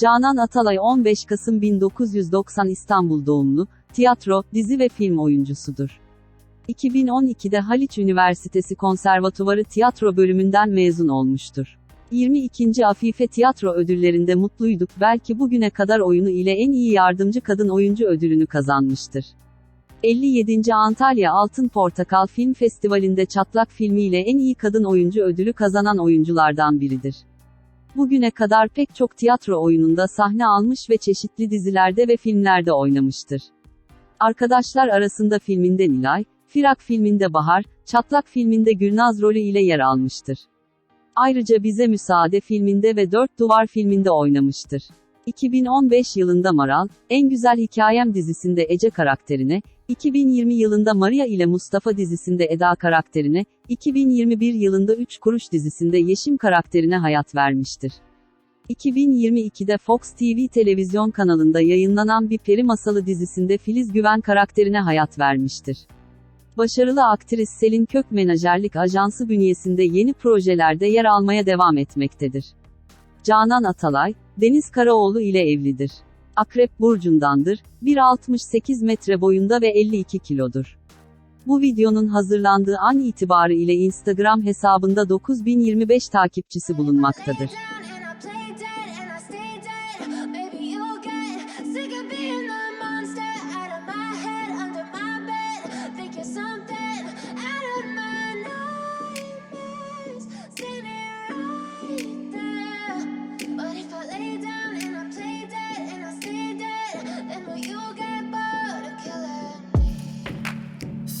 Canan Atalay 15 Kasım 1990 İstanbul doğumlu, tiyatro, dizi ve film oyuncusudur. 2012'de Haliç Üniversitesi Konservatuvarı Tiyatro bölümünden mezun olmuştur. 22. Afife Tiyatro ödüllerinde mutluyduk belki bugüne kadar oyunu ile en iyi yardımcı kadın oyuncu ödülünü kazanmıştır. 57. Antalya Altın Portakal Film Festivali'nde Çatlak filmiyle en iyi kadın oyuncu ödülü kazanan oyunculardan biridir. Bugüne kadar pek çok tiyatro oyununda sahne almış ve çeşitli dizilerde ve filmlerde oynamıştır. Arkadaşlar arasında filminde Nilay, Firak filminde Bahar, Çatlak filminde Gülnaz rolü ile yer almıştır. Ayrıca Bize Müsaade filminde ve Dört Duvar filminde oynamıştır. 2015 yılında Maral, En Güzel Hikayem dizisinde Ece karakterine, 2020 yılında Maria ile Mustafa dizisinde Eda karakterine, 2021 yılında Üç Kuruş dizisinde Yeşim karakterine hayat vermiştir. 2022'de Fox TV televizyon kanalında yayınlanan Bir Peri Masalı dizisinde Filiz Güven karakterine hayat vermiştir. Başarılı aktris Selin Kök menajerlik ajansı bünyesinde yeni projelerde yer almaya devam etmektedir. Canan Atalay, Deniz Karaoğlu ile evlidir. Akrep burcundandır, 1.68 metre boyunda ve 52 kilodur. Bu videonun hazırlandığı an itibarı ile Instagram hesabında 9025 takipçisi bulunmaktadır.